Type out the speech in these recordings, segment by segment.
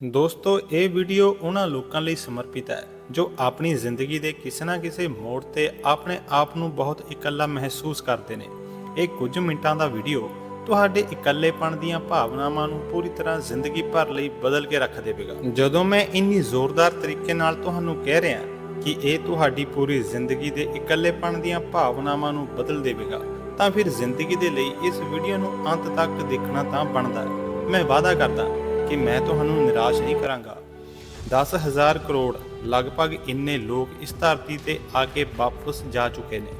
ਦੋਸਤੋ, ਇਹ ਵੀਡੀਓ ਉਹਨਾਂ ਲੋਕਾਂ ਲਈ ਸਮਰਪਿਤ ਹੈ, ਜੋ ਆਪਣੀ ਜ਼ਿੰਦਗੀ ਦੇ ਕਿਸੇ ਨਾ ਕਿਸੇ ਮੋੜ ਤੇ ਆਪਣੇ ਆਪ ਨੂੰ ਬਹੁਤ ਇਕੱਲਾ ਮਹਿਸੂਸ ਕਰਦੇ ਨੇ। ਇਹ ਕੁਝ ਮਿੰਟਾਂ ਦਾ ਵੀਡੀਓ ਤੁਹਾਡੇ ਇਕੱਲੇਪਣ ਦੀਆਂ ਭਾਵਨਾਵਾਂ ਨੂੰ ਪੂਰੀ ਤਰ੍ਹਾਂ ਜ਼ਿੰਦਗੀ ਭਰ ਲਈ ਬਦਲ ਕੇ ਰੱਖ ਦੇਵੇਗਾ। ਜਦੋਂ ਮੈਂ ਇੰਨੀ ਜ਼ੋਰਦਾਰ ਤਰੀਕੇ ਨਾਲ ਤੁਹਾਨੂੰ ਕਹਿ ਰਿਹਾ ਕਿ ਇਹ ਤੁਹਾਡੀ ਪੂਰੀ ਜ਼ਿੰਦਗੀ ਦੇ ਇਕੱਲੇਪਣ ਦੀਆਂ ਭਾਵਨਾਵਾਂ ਨੂੰ ਬਦਲ ਦੇਵੇਗਾ, ਤਾਂ ਫਿਰ ਜ਼ਿੰਦਗੀ ਦੇ ਲਈ ਇਸ ਵੀਡੀਓ ਨੂੰ ਅੰਤ ਤੱਕ ਦੇਖਣਾ ਤਾਂ ਬਣਦਾ ਹੈ। ਮੈਂ ਵਾਅਦਾ ਕਰਦਾ ਕਿ ਮੈਂ ਤੁਹਾਨੂੰ ਨਿਰਾਸ਼ ਨਹੀਂ ਕਰਾਂਗਾ। 10000 ਕਰੋੜ ਲਗਭਗ ਇੰਨੇ ਲੋਕ ਇਸ ਧਰਤੀ ਤੇ ਆ ਕੇ ਵਾਪਸ ਜਾ ਚੁੱਕੇ ਨੇ।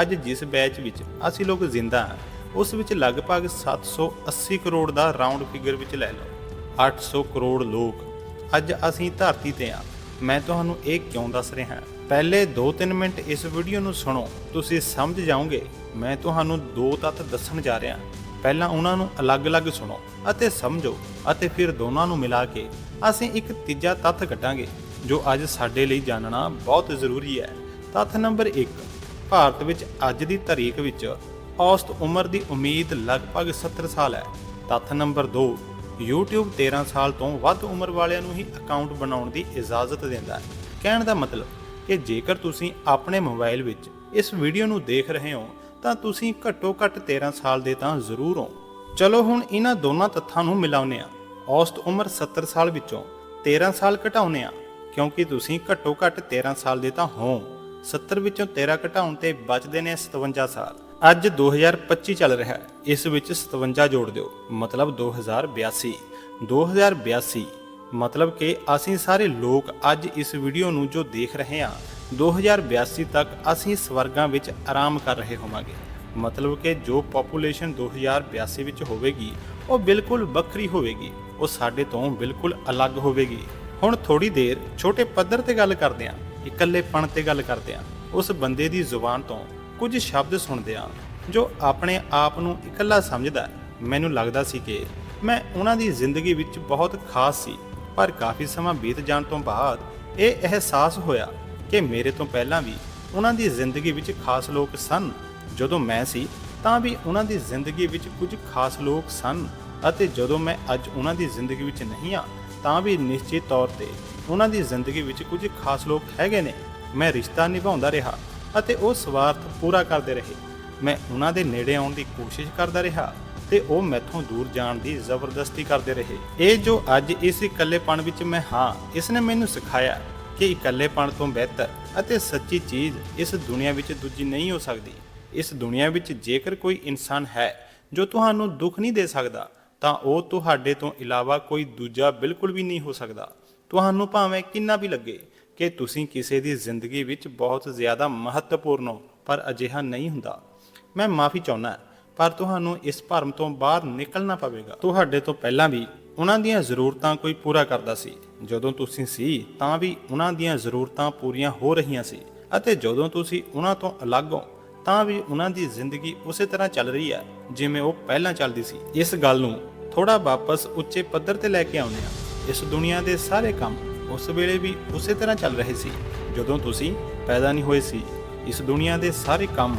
ਅੱਜ ਜਿਸ ਬੈਚ ਵਿੱਚ ਅਸੀਂ ਲੋਕ ਜ਼ਿੰਦਾ ਹਾਂ, ਉਸ ਵਿੱਚ ਲਗਭਗ 780 ਕਰੋੜ ਦਾ ਰਾਉਂਡ ਫਿਗਰ ਵਿੱਚ ਲੈ ਲਓ। 800 ਕਰੋੜ ਲੋਕ ਅੱਜ ਅਸੀਂ ਧਰਤੀ ਤੇ ਆ ਮੈਂ ਤੁਹਾਨੂੰ ਇਹ ਕਿਉਂ ਦੱਸ ਰਿਹਾ ਪਹਿਲੇ 2-3 ਮਿੰਟ ਇਸ ਵੀਡੀਓ ਨੂੰ ਸੁਣੋ। ਤੁਸੀਂ ਸਮਝ ਜਾਓਗੇ, ਮੈਂ ਤੁਹਾਨੂੰ ਦੋ ਤੱਤ ਦੱਸਣ ਜਾ ਰਿਹਾ ਪਹਿਲਾਂ ਉਹਨਾਂ ਨੂੰ ਅਲੱਗ-ਅਲੱਗ ਸੁਣੋ ਅਤੇ ਸਮਝੋ ਅਤੇ ਫਿਰ ਦੋਨਾਂ ਨੂੰ ਮਿਲਾ ਕੇ ਅਸੀਂ ਇੱਕ ਤੀਜਾ ਤੱਥ ਕੱਢਾਂਗੇ, ਜੋ ਅੱਜ ਸਾਡੇ ਲਈ ਜਾਣਨਾ ਬਹੁਤ ਜ਼ਰੂਰੀ ਹੈ। ਤੱਥ ਨੰਬਰ 1 ਭਾਰਤ ਵਿੱਚ ਅੱਜ ਦੀ ਤਾਰੀਖ ਵਿੱਚ ਔਸਤ ਉਮਰ ਦੀ ਉਮੀਦ ਲਗਭਗ 70 ਸਾਲ ਹੈ। ਤੱਥ ਨੰਬਰ 2 YouTube 13 ਸਾਲ ਤੋਂ ਵੱਧ ਉਮਰ ਵਾਲਿਆਂ ਨੂੰ ਹੀ ਅਕਾਊਂਟ ਬਣਾਉਣ ਦੀ ਇਜਾਜ਼ਤ ਦਿੰਦਾ ਹੈ। ਕਹਿਣ ਦਾ ਮਤਲਬ ਕਿ ਜੇਕਰ ਤੁਸੀਂ ਆਪਣੇ ਮੋਬਾਈਲ ਵਿੱਚ ਇਸ ਵੀਡੀਓ ਨੂੰ ਦੇਖ ਰਹੇ ਹੋ ਤਾਂ ਤੁਸੀਂ ਘੱਟੋ ਘੱਟ 13 ਸਾਲ ਦੇ ਤਾਂ ਜ਼ਰੂਰ ਹੋ। ਚਲੋ ਹੁਣ ਇਹਨਾਂ ਦੋਨਾਂ ਤੱਥਾਂ ਨੂੰ ਮਿਲਾਉਂਦੇ ਹਾਂ। ਔਸਤ ਉਮਰ 70 ਸਾਲ ਵਿੱਚੋਂ 13 ਸਾਲ ਘਟਾਉਂਦੇ ਹਾਂ, ਕਿਉਂਕਿ ਤੁਸੀਂ ਘੱਟੋ ਘੱਟ 13 ਸਾਲ ਦੇ ਤਾਂ ਹੋ। 70 ਵਿੱਚੋਂ 13 ਘਟਾਉਣ ਤੇ ਬਚਦੇ ਨੇ 57 ਸਾਲ। ਅੱਜ 2025 ਚੱਲ ਰਿਹਾ ਹੈ। ਇਸ ਵਿੱਚ 57 ਜੋੜ ਦਿਓ, ਮਤਲਬ 2082 2082 ਮਤਲਬ ਕਿ ਅਸੀਂ ਸਾਰੇ ਲੋਕ ਅੱਜ ਇਸ ਵੀਡੀਓ ਨੂੰ ਜੋ ਦੇਖ ਰਹੇ ਹਾਂ 2082 ਤੱਕ ਅਸੀਂ ਸਵਰਗਾਂ ਵਿੱਚ ਆਰਾਮ ਕਰ ਰਹੇ ਹੋਵਾਂਗੇ। ਮਤਲਬ ਕਿ ਜੋ ਪੋਪੂਲੇਸ਼ਨ 2082 ਵਿੱਚ ਹੋਵੇਗੀ, ਉਹ ਬਿਲਕੁਲ ਵੱਖਰੀ ਹੋਵੇਗੀ। ਉਹ ਸਾਡੇ ਤੋਂ ਬਿਲਕੁਲ ਅਲੱਗ ਹੋਵੇਗੀ। ਹੁਣ ਥੋੜੀ ਦੇਰ ਛੋਟੇ ਪੱਧਰ ਤੇ ਗੱਲ ਕਰਦੇ ਹਾਂ, ਇਕੱਲੇਪਣ ਤੇ ਗੱਲ ਕਰਦੇ ਹਾਂ। ਉਸ ਬੰਦੇ ਦੀ ਜ਼ੁਬਾਨ ਤੋਂ ਕੁਝ ਸ਼ਬਦ ਸੁਣਦੇ ਹਾਂ, ਜੋ ਆਪਣੇ ਆਪ ਨੂੰ ਇਕੱਲਾ ਸਮਝਦਾ ਮੈਨੂੰ ਲੱਗਦਾ ਸੀ ਕਿ ਮੈਂ ਉਹਨਾਂ ਦੀ ਜ਼ਿੰਦਗੀ ਵਿੱਚ ਬਹੁਤ ਖਾਸ ਸੀ। ਪਰ ਕਾਫੀ ਸਮਾਂ ਬੀਤ ਜਾਣ ਤੋਂ ਬਾਅਦ ਇਹ ਅਹਿਸਾਸ ਹੋਇਆ ਕਿ ਮੇਰੇ ਤੋਂ ਪਹਿਲਾਂ ਵੀ ਉਹਨਾਂ ਦੀ ਜ਼ਿੰਦਗੀ ਵਿੱਚ ਖਾਸ ਲੋਕ ਸਨ। ਜਦੋਂ ਮੈਂ ਸੀ, ਤਾਂ ਵੀ ਉਹਨਾਂ ਦੀ ਜ਼ਿੰਦਗੀ ਵਿੱਚ ਕੁਝ ਖਾਸ ਲੋਕ ਸਨ ਅਤੇ ਜਦੋਂ ਮੈਂ ਅੱਜ ਉਹਨਾਂ ਦੀ ਜ਼ਿੰਦਗੀ ਵਿੱਚ ਨਹੀਂ ਆ ਤਾਂ ਵੀ ਨਿਸ਼ਚਿਤ ਤੌਰ ਤੇ ਉਹਨਾਂ ਦੀ ਜ਼ਿੰਦਗੀ ਵਿੱਚ ਕੁਝ ਖਾਸ ਲੋਕ ਹੈਗੇ ਨੇ। ਮੈਂ ਰਿਸ਼ਤਾ ਨਿਭਾਉਂਦਾ ਰਿਹਾ ਅਤੇ ਉਹ ਸਵਾਰਥ ਪੂਰਾ ਕਰਦੇ ਰਹੇ। ਮੈਂ ਉਹਨਾਂ ਦੇ ਨੇੜੇ ਆਉਣ ਦੀ ਕੋਸ਼ਿਸ਼ ਕਰਦਾ ਰਿਹਾ। ਤੇ ਉਹ ਮੈਥੋਂ ਦੂਰ ਜਾਣ ਦੀ ਜ਼ਬਰਦਸਤੀ ਕਰਦੇ ਰਹੇ। ਇਹ ਜੋ ਅੱਜ ਇਸ ਇਕੱਲੇਪਣ ਵਿੱਚ ਮੈਂ ਹਾਂ, ਇਸ ਨੇ ਮੈਨੂੰ ਸਿਖਾਇਆ ਕਿ ਇਕੱਲੇਪਣ ਤੋਂ ਬਿਹਤਰ ਅਤੇ ਸੱਚੀ ਚੀਜ਼ ਇਸ ਦੁਨੀਆ ਵਿੱਚ ਦੂਜੀ ਨਹੀਂ ਹੋ ਸਕਦੀ। ਇਸ ਦੁਨੀਆ ਵਿੱਚ ਜੇਕਰ ਕੋਈ ਇਨਸਾਨ ਹੈ ਜੋ ਤੁਹਾਨੂੰ ਦੁੱਖ ਨਹੀਂ ਦੇ ਸਕਦਾ, ਤਾਂ ਉਹ ਤੁਹਾਡੇ ਤੋਂ ਇਲਾਵਾ ਕੋਈ ਦੂਜਾ ਬਿਲਕੁਲ ਵੀ ਨਹੀਂ ਹੋ ਸਕਦਾ। ਤੁਹਾਨੂੰ ਭਾਵੇਂ ਕਿੰਨਾ ਵੀ ਲੱਗੇ ਕਿ ਤੁਸੀਂ ਕਿਸੇ ਦੀ ਜ਼ਿੰਦਗੀ ਵਿੱਚ ਬਹੁਤ ਜ਼ਿਆਦਾ ਮਹੱਤਵਪੂਰਨ ਹੋ, ਪਰ ਅਜਿਹਾ ਨਹੀਂ ਹੁੰਦਾ। ਮੈਂ ਮਾਫੀ ਚਾਹੁੰਦਾ ਪਰ ਤੁਹਾਨੂੰ ਇਸ ਭਰਮ ਤੋਂ ਬਾਹਰ ਨਿਕਲਣਾ ਪਵੇਗਾ। ਤੁਹਾਡੇ ਤੋਂ ਪਹਿਲਾਂ ਵੀ ਉਹਨਾਂ ਦੀਆਂ ਜ਼ਰੂਰਤਾਂ ਕੋਈ ਪੂਰਾ ਕਰਦਾ ਸੀ। ਜਦੋਂ ਤੁਸੀਂ ਸੀ, ਤਾਂ ਵੀ ਉਹਨਾਂ ਦੀਆਂ ਜ਼ਰੂਰਤਾਂ ਪੂਰੀਆਂ ਹੋ ਰਹੀਆਂ ਸੀ। ਅਤੇ ਜਦੋਂ ਤੁਸੀਂ ਉਹਨਾਂ ਤੋਂ ਅਲੱਗ ਹੋ, ਤਾਂ ਵੀ ਉਹਨਾਂ ਦੀ ਜ਼ਿੰਦਗੀ ਉਸੇ ਤਰ੍ਹਾਂ ਚੱਲ ਰਹੀ ਹੈ, ਜਿਵੇਂ ਉਹ ਪਹਿਲਾਂ ਚੱਲਦੀ ਸੀ। ਇਸ ਗੱਲ ਨੂੰ ਥੋੜਾ ਵਾਪਸ ਉੱਚੇ ਪੱਧਰ ਤੇ ਲੈ ਕੇ ਆਉਂਦੇ ਹਾਂ। ਇਸ ਦੁਨੀਆ ਦੇ ਸਾਰੇ ਕੰਮ ਉਸ ਵੇਲੇ ਵੀ ਉਸੇ ਤਰ੍ਹਾਂ ਚੱਲ ਰਹੇ ਸੀ। ਜਦੋਂ ਤੁਸੀਂ ਪੈਦਾ ਨਹੀਂ ਹੋਏ ਸੀ, ਇਸ ਦੁਨੀਆ ਦੇ ਸਾਰੇ ਕੰਮ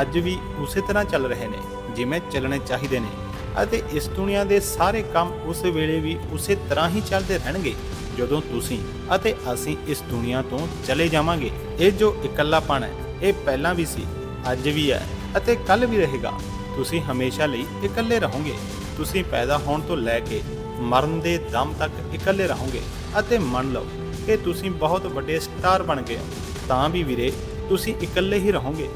ਅੱਜ ਵੀ ਉਸੇ ਤਰ੍ਹਾਂ ਚੱਲ ਰਹੇ ਨੇ। ਜਿਵੇਂ ਚੱਲਣੇ ਚਾਹੀਦੇ ਨੇ ਅਤੇ ਇਸ ਦੁਨੀਆ ਦੇ ਸਾਰੇ ਕੰਮ ਉਸ ਵੇਲੇ ਵੀ ਉਸੇ ਤਰ੍ਹਾਂ ਹੀ ਚੱਲਦੇ ਰਹਿਣਗੇ ਜਦੋਂ ਤੁਸੀਂ ਅਤੇ ਅਸੀਂ ਇਸ ਦੁਨੀਆ ਤੋਂ ਚਲੇ ਜਾਵਾਂਗੇ। ਇਹ ਜੋ ਇਕੱਲਾਪਣ ਹੈ, ਇਹ ਪਹਿਲਾਂ ਵੀ ਸੀ, ਅੱਜ ਵੀ ਹੈ ਅਤੇ ਕੱਲ ਵੀ ਰਹੇਗਾ। ਤੁਸੀਂ ਹਮੇਸ਼ਾ ਲਈ ਇਕੱਲੇ ਰਹੋਗੇ। ਤੁਸੀਂ ਪੈਦਾ ਹੋਣ ਤੋਂ ਲੈ ਕੇ ਮਰਨ ਦੇ ਦਮ ਤੱਕ ਇਕੱਲੇ ਰਹੋਗੇ ਅਤੇ ਮੰਨ ਲਓ ਕਿ ਤੁਸੀਂ ਬਹੁਤ ਵੱਡੇ ਸਟਾਰ ਬਣ ਗਏ ਤਾਂ ਵੀ ਵੀਰੇ, ਤੁਸੀਂ ਇਕੱਲੇ ਹੀ ਰਹੋਗੇ।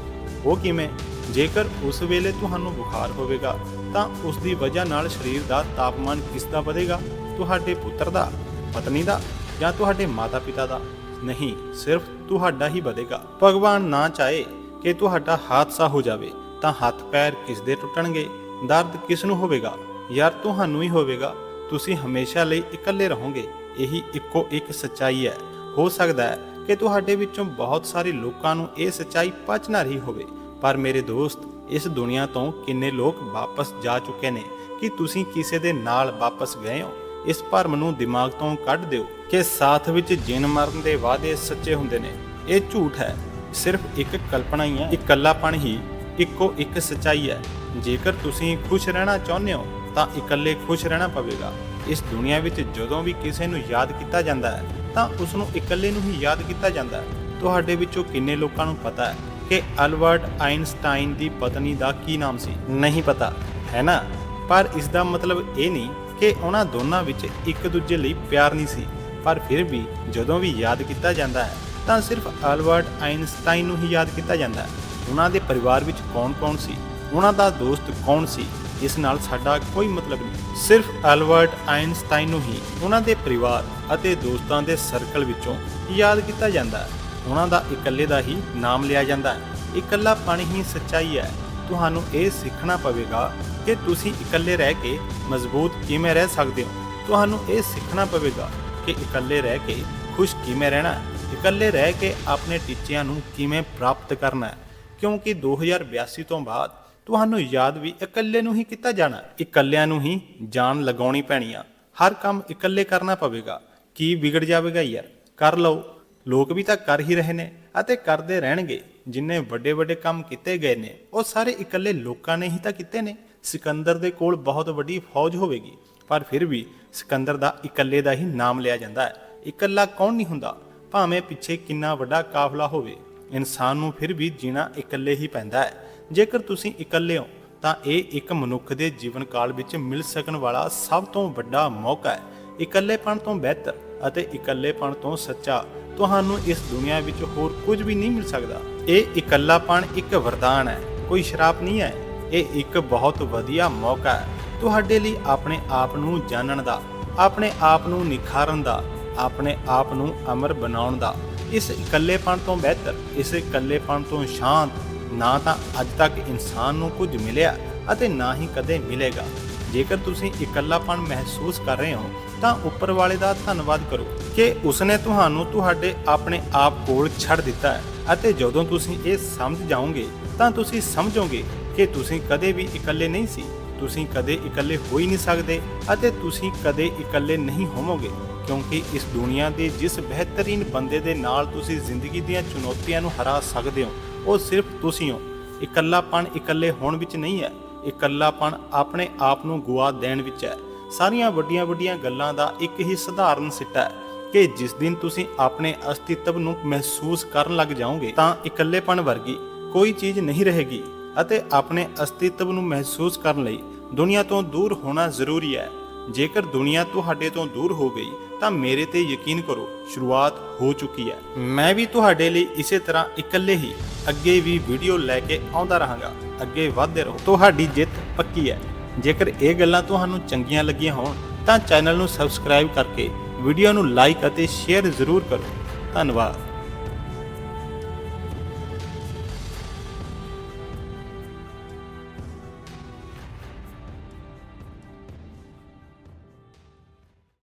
ਉਹ ਕਿਵੇਂ? ਜੇਕਰ ਉਸ ਵੇਲੇ ਤੁਹਾਨੂੰ ਬੁਖਾਰ ਹੋਵੇਗਾ, ਤਾਂ ਉਸ ਦੀ ਵਜ੍ਹਾ ਨਾਲ ਸਰੀਰ ਦਾ ਤਾਪਮਾਨ ਕਿਸ ਦਾ ਵਧੇਗਾ? ਤੁਹਾਡੇ ਪੁੱਤਰ ਦਾ, ਪਤਨੀ ਦਾ ਜਾਂ ਤੁਹਾਡੇ ਮਾਤਾ-ਪਿਤਾ ਦਾ? ਨਹੀਂ, ਸਿਰਫ ਤੁਹਾਡਾ ਹੀ ਵਧੇਗਾ। ਭਗਵਾਨ ਨਾ ਚਾਹੇ ਕਿ ਤੁਹਾਡਾ ਹਾਦਸਾ ਹੋ ਜਾਵੇ, ਤਾਂ ਹੱਥ ਪੈਰ ਕਿਸ ਦੇ ਟੁੱਟਣਗੇ? ਦਰਦ ਕਿਸ ਨੂੰ ਹੋਵੇਗਾ? ਯਾਰ, ਤੁਹਾਨੂੰ ਹੀ ਹੋਵੇਗਾ। ਤੁਸੀਂ ਹਮੇਸ਼ਾ ਲਈ ਇਕੱਲੇ ਰਹੋਗੇ। ਇਹੀ ਇੱਕੋ ਇੱਕ ਸੱਚਾਈ ਹੈ। ਹੋ ਸਕਦਾ ਹੈ ਕਿ ਤੁਹਾਡੇ ਵਿੱਚੋਂ ਬਹੁਤ ਸਾਰੇ ਲੋਕਾਂ ਨੂੰ ਇਹ ਸੱਚਾਈ ਪਚ ਨਾ ਰਹੀ ਹੋਵੇ। ਪਰ ਮੇਰੇ ਦੋਸਤ, ਇਸ ਦੁਨੀਆ ਤੋਂ ਕਿੰਨੇ ਲੋਕ ਵਾਪਸ ਜਾ ਚੁੱਕੇ ਨੇ ਕਿ ਤੁਸੀਂ ਕਿਸੇ ਦੇ ਨਾਲ ਵਾਪਸ ਗਏ ਹੋ। ਇਸ ਭਰਮ ਨੂੰ ਦਿਮਾਗ ਤੋਂ ਕੱਢ ਦਿਓ ਕਿ ਸਾਥ ਵਿੱਚ ਜੀਣ ਮਰਨ ਦੇ ਵਾਅਦੇ ਸੱਚੇ ਹੁੰਦੇ ਨੇ। ਇਹ ਝੂਠ ਹੈ। ਸਿਰਫ ਇੱਕ ਕਲਪਨਾ ਹੀ ਹੈ। ਇਕੱਲਾਪਣ ਹੀ ਇੱਕੋ ਇੱਕ ਸੱਚਾਈ ਹੈ। ਜੇਕਰ ਤੁਸੀਂ ਖੁਸ਼ ਰਹਿਣਾ ਚਾਹੁੰਦੇ ਹੋ, ਤਾਂ ਇਕੱਲੇ ਖੁਸ਼ ਰਹਿਣਾ ਪਵੇਗਾ। ਇਸ ਦੁਨੀਆ ਵਿੱਚ ਜਦੋਂ ਵੀ ਕਿਸੇ ਨੂੰ ਯਾਦ ਕੀਤਾ ਜਾਂਦਾ ਹੈ, ਤਾਂ ਉਸ ਨੂੰ ਇਕੱਲੇ ਨੂੰ ਹੀ ਯਾਦ ਕੀਤਾ ਜਾਂਦਾ ਹੈ। ਤੁਹਾਡੇ ਵਿੱਚੋਂ ਕਿੰਨੇ ਲੋਕਾਂ ਨੂੰ ਪਤਾ ਹੈ ਕਿ ਅਲਬਰਟ ਆਇਨਸਟਾਈਨ ਦੀ ਪਤਨੀ ਦਾ ਕੀ ਨਾਮ ਸੀ? ਨਹੀਂ ਪਤਾ, ਹੈ ਨਾ? ਪਰ ਇਸ ਦਾ ਮਤਲਬ ਇਹ ਨਹੀਂ ਕਿ ਉਹਨਾਂ ਦੋਨਾਂ ਵਿੱਚ ਇੱਕ ਦੂਜੇ ਲਈ ਪਿਆਰ ਨਹੀਂ ਸੀ। ਪਰ ਫਿਰ ਵੀ ਜਦੋਂ ਵੀ ਯਾਦ ਕੀਤਾ ਜਾਂਦਾ ਹੈ, ਤਾਂ ਸਿਰਫ ਅਲਬਰਟ ਆਇਨਸਟਾਈਨ ਨੂੰ ਹੀ ਯਾਦ ਕੀਤਾ ਜਾਂਦਾ ਹੈ। ਉਹਨਾਂ ਦੇ ਪਰਿਵਾਰ ਵਿੱਚ ਕੌਣ-ਕੌਣ ਸੀ? ਉਹਨਾਂ ਦਾ ਦੋਸਤ ਕੌਣ ਸੀ? ਇਸ ਨਾਲ ਸਾਡਾ ਕੋਈ ਮਤਲਬ ਨਹੀਂ। ਸਿਰਫ ਐਲਬਰਟ ਆਇਨਸਟਾਈਨ ਨੂੰ ਹੀ ਉਹਨਾਂ ਦੇ ਪਰਿਵਾਰ ਅਤੇ ਦੋਸਤਾਂ ਦੇ ਸਰਕਲ ਵਿੱਚੋਂ ਯਾਦ ਕੀਤਾ ਜਾਂਦਾ ਹੈ। ਉਹਨਾਂ ਦਾ ਇਕੱਲੇ ਦਾ ਹੀ ਨਾਮ ਲਿਆ ਜਾਂਦਾ ਹੈ। ਇਕੱਲਾ ਪਾਣੀ ਹੀ ਸੱਚਾਈ ਹੈ। ਤੁਹਾਨੂੰ ਇਹ ਸਿੱਖਣਾ ਪਵੇਗਾ ਕਿ ਤੁਸੀਂ ਇਕੱਲੇ ਰਹਿ ਕੇ ਮਜ਼ਬੂਤ ਕਿਵੇਂ ਰਹਿ ਸਕਦੇ ਹੋ। ਤੁਹਾਨੂੰ ਇਹ ਸਿੱਖਣਾ ਪਵੇਗਾ ਕਿ ਇਕੱਲੇ ਰਹਿ ਕੇ ਖੁਸ਼ ਕਿਵੇਂ ਰਹਿਣਾ ਇਕੱਲੇ ਰਹਿ ਕੇ ਆਪਣੇ ਟੀਚਿਆਂ ਨੂੰ ਕਿਵੇਂ ਪ੍ਰਾਪਤ ਕਰਨਾ ਹੈ। ਕਿਉਂਕਿ 2082 ਤੋਂ ਬਾਅਦ ਤੁਹਾਨੂੰ ਯਾਦ ਵੀ ਇਕੱਲੇ ਨੂੰ ਹੀ ਕੀਤਾ ਜਾਣਾ, ਇਕੱਲਿਆਂ ਨੂੰ ਹੀ ਜਾਨ ਲਗਾਉਣੀ ਪੈਣੀ ਆ। ਹਰ ਕੰਮ ਇਕੱਲੇ ਕਰਨਾ ਪਵੇਗਾ। ਕੀ ਵਿਗੜ ਜਾਵੇਗਾ ਯਾਰ? ਕਰ ਲਓ। ਲੋਕ ਵੀ ਤਾਂ ਕਰ ਹੀ ਰਹੇ ਨੇ ਅਤੇ ਕਰਦੇ ਰਹਿਣਗੇ। ਜਿੰਨੇ ਵੱਡੇ ਵੱਡੇ ਕੰਮ ਕੀਤੇ ਗਏ ਨੇ, ਉਹ ਸਾਰੇ ਇਕੱਲੇ ਲੋਕਾਂ ਨੇ ਹੀ ਤਾਂ ਕੀਤੇ ਨੇ। ਸਿਕੰਦਰ ਦੇ ਕੋਲ ਬਹੁਤ ਵੱਡੀ ਫੌਜ ਹੋਵੇਗੀ, ਪਰ ਫਿਰ ਵੀ ਸਿਕੰਦਰ ਦਾ ਇਕੱਲੇ ਦਾ ਹੀ ਨਾਮ ਲਿਆ ਜਾਂਦਾ ਹੈ। ਇਕੱਲਾ ਕੌਣ ਨਹੀਂ ਹੁੰਦਾ? ਭਾਵੇਂ ਪਿੱਛੇ ਕਿੰਨਾ ਵੱਡਾ ਕਾਫਲਾ ਹੋਵੇ, ਇਨਸਾਨ ਨੂੰ ਫਿਰ ਵੀ ਜੀਣਾ ਇਕੱਲੇ ਹੀ ਪੈਂਦਾ ਹੈ। ਜੇਕਰ ਤੁਸੀਂ ਇਕੱਲੇ ਹੋ, ਤਾਂ ਇਹ ਇੱਕ ਮਨੁੱਖ ਦੇ ਜੀਵਨ ਕਾਲ ਵਿੱਚ ਮਿਲ ਸਕਣ ਵਾਲਾ ਸਭ ਤੋਂ ਵੱਡਾ ਮੌਕਾ ਹੈ। ਇਕੱਲੇਪਣ ਤੋਂ ਬਿਹਤਰ ਅਤੇ ਇਕੱਲੇਪਣ ਤੋਂ ਸੱਚਾ ਤੁਹਾਨੂੰ ਇਸ ਦੁਨੀਆ ਵਿੱਚ ਹੋਰ ਕੁਝ ਵੀ ਨਹੀਂ ਮਿਲ ਸਕਦਾ। ਇਹ ਇਕੱਲਾਪਣ ਇੱਕ ਵਰਦਾਨ ਹੈ, ਕੋਈ ਸ਼ਰਾਪ ਨਹੀਂ ਹੈ। ਇਹ ਇੱਕ ਬਹੁਤ ਵਧੀਆ ਮੌਕਾ ਹੈ, ਤੁਹਾਡੇ ਲਈ ਆਪਣੇ ਆਪ ਨੂੰ ਜਾਣਨ ਦਾ, ਆਪਣੇ ਆਪ ਨੂੰ ਨਿਖਾਰਨ ਦਾ, ਆਪਣੇ ਆਪ ਨੂੰ ਅਮਰ ਬਣਾਉਣ ਦਾ। ਇਸ ਇਕੱਲੇਪਣ ਤੋਂ ਬਿਹਤਰ, ਇਸ ਇਕੱਲੇਪਣ ਤੋਂ ਸ਼ਾਂਤ ਨਾ ਤਾਂ ਅੱਜ ਤੱਕ ਇਨਸਾਨ ਨੂੰ ਕੁਝ ਮਿਲਿਆ ਅਤੇ ਨਾ ਹੀ ਕਦੇ ਮਿਲੇਗਾ। ਜੇਕਰ ਤੁਸੀਂ ਇਕੱਲਾਪਣ ਮਹਿਸੂਸ ਕਰ ਰਹੇ ਹੋ, ਤਾਂ ਉੱਪਰ ਵਾਲੇ ਦਾ ਧੰਨਵਾਦ ਕਰੋ ਕਿ ਉਸਨੇ ਤੁਹਾਨੂੰ ਤੁਹਾਡੇ ਆਪਣੇ ਆਪ ਕੋਲ ਛੱਡ ਦਿੱਤਾ ਹੈ ਅਤੇ ਜਦੋਂ ਤੁਸੀਂ ਇਹ ਸਮਝ ਜਾਓਗੇ, ਤਾਂ ਤੁਸੀਂ ਸਮਝੋਗੇ ਕਿ ਤੁਸੀਂ ਕਦੇ ਵੀ ਇਕੱਲੇ ਨਹੀਂ ਸੀ। ਤੁਸੀਂ ਕਦੇ ਇਕੱਲੇ ਹੋ ਹੀ ਨਹੀਂ ਸਕਦੇ ਅਤੇ ਤੁਸੀਂ ਕਦੇ ਇਕੱਲੇ ਨਹੀਂ ਹੋਵੋਗੇ, ਕਿਉਂਕਿ ਇਸ ਦੁਨੀਆ ਦੇ ਜਿਸ ਬਿਹਤਰੀਨ ਬੰਦੇ ਦੇ ਨਾਲ ਤੁਸੀਂ ਜ਼ਿੰਦਗੀ ਦੀਆਂ ਚੁਣੌਤੀਆਂ ਨੂੰ ਹਰਾ ਸਕਦੇ ਹੋ ਉਹ ਸਿਰਫ ਤੁਸੀਂ ਹੋ। ਇਕੱਲਾਪਣ ਇਕੱਲੇ ਹੋਣ ਵਿੱਚ ਨਹੀਂ ਹੈ। ਇਕੱਲਾਪਣ ਆਪਣੇ ਆਪ ਨੂੰ ਗੁਆ ਦੇਣ ਵਿੱਚ ਹੈ। ਸਾਰੀਆਂ ਵੱਡੀਆਂ ਵੱਡੀਆਂ ਗੱਲਾਂ ਦਾ ਇੱਕ ਹੀ ਸਧਾਰਨ ਸਿੱਟਾ ਹੈ ਕਿ ਜਿਸ ਦਿਨ ਤੁਸੀਂ ਆਪਣੇ ਅਸਤਿਤਵ ਨੂੰ ਮਹਿਸੂਸ ਕਰਨ ਲੱਗ ਜਾਓਗੇ, ਤਾਂ ਇਕੱਲੇਪਣ ਵਰਗੀ ਕੋਈ ਚੀਜ਼ ਨਹੀਂ ਰਹੇਗੀ ਅਤੇ ਆਪਣੇ ਅਸਤਿਤਵ ਨੂੰ ਮਹਿਸੂਸ ਕਰਨ ਲਈ ਦੁਨੀਆ ਤੋਂ ਦੂਰ ਹੋਣਾ ਜ਼ਰੂਰੀ ਹੈ। ਜੇਕਰ ਦੁਨੀਆ ਤੁਹਾਡੇ ਤੋਂ ਦੂਰ ਹੋ ਗਈ, ਤਾਂ ਮੇਰੇ ਤੇ ਯਕੀਨ ਕਰੋ, ਸ਼ੁਰੂਆਤ ਹੋ ਚੁੱਕੀ ਹੈ। ਮੈਂ ਵੀ ਤੁਹਾਡੇ ਲਈ ਇਸੇ ਤਰ੍ਹਾਂ ਇਕੱਲੇ ਹੀ ਅੱਗੇ ਵੀ ਵੀਡੀਓ ਲੈ ਕੇ ਆਉਂਦਾ ਰਹਾਂਗਾ। ਅੱਗੇ ਵਧਦੇ ਰਹੋ। ਤੁਹਾਡੀ ਜਿੱਤ ਪੱਕੀ ਹੈ। ਜੇਕਰ ਇਹ ਗੱਲਾਂ ਤੁਹਾਨੂੰ ਚੰਗੀਆਂ ਲੱਗੀਆਂ ਹੋਣ, ਤਾਂ ਚੈਨਲ ਨੂੰ ਸਬਸਕ੍ਰਾਈਬ ਕਰਕੇ ਵੀਡੀਓ ਨੂੰ ਲਾਈਕ ਅਤੇ ਸ਼ੇਅਰ ਜ਼ਰੂਰ ਕਰੋ। ਧੰਨਵਾਦ।